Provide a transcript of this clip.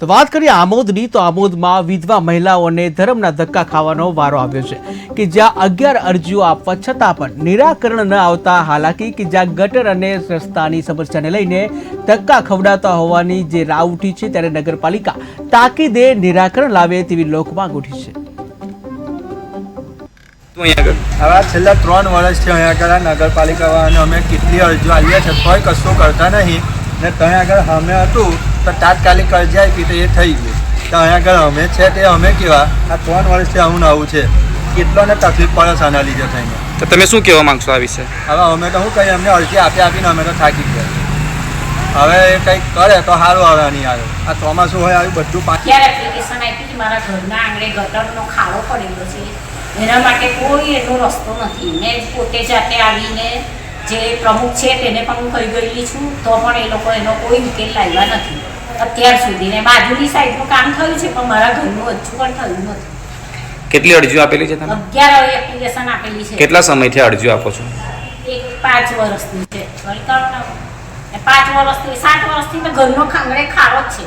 તો વાત કરીએ આમોદની તો આમોદમાં વિધવા મહિલાઓને ધર્મના ધક્કા ખાવાનો વારો આવ્યો છે કે જ્યાં અગિયાર અરજીઓ આપવા છતાં પણ નિરાકરણ ન આવતા હાલાકી કે જ્યાં ગટર અને રસ્તાની સમસ્યાને લઈને ધક્કા ખવડાતા હોવાની જે રાવ ઉઠી છે ત્યારે નગરપાલિકા તાકીદે નિરાકરણ લાવે તેવી લોકમાંગ ઉઠી છે. હવે છેલ્લા ત્રણ વર્ષથી અહીંયા આગળ નગરપાલિકા અમે કેટલી અરજીઓ આવીએ છે કોઈ કશું કરતા નહીં. ને ત્યાં આગળ અમે હતું તો તાત્કાલિક અરજી આપી તો એ થઈ ગયું. તો અહીંયા આગળ અમે છે તે અમે કેવા આ ત્રણ વર્ષથી આવું ને આવું છે. કેટલોને તકલીફ પડે છે આના લીધે થઈને. તો તમે શું કહેવા માંગશો આ વિશે? હવે અમે તો શું કહીએ અમને અરજી આપી આપીને અમે તો થાકી ગયા. હવે એ કંઈક કરે તો સારું આવે નહીં આવે. આ ચોમાસું હોય આવ્યું બધું પાકી એપ્લિકેશન આપી કે મારા ઘરના આંગણે ગટરનો ખાડો પડેલો છે. એના માટે કોઈ એનો રસ્તો નથી. મેં પોતે જાતે આવીને જે પ્રમુખ છે તેને પણ હું કહી ગયેલી છું તો પણ એ લોકો એનો કોઈ ઉકેલ લાવ્યા નથી. અત્યાર સુધી ને બાજુની સાઈડનું કામ થયું છે પણ મારા ઘરનું હજુ પણ થયું નથી. કેટલી અરજીઓ આપેલી છે તમે? અગિયાર એપ્લિકેશન આપેલી છે. કેટલા સમયથી અરજીઓ આપો છો? એક પાંચ વર્ષની છે. પાંચ વર્ષથી સાત વર્ષથી તો ઘરનો ખાંગડે ખારો જ છે.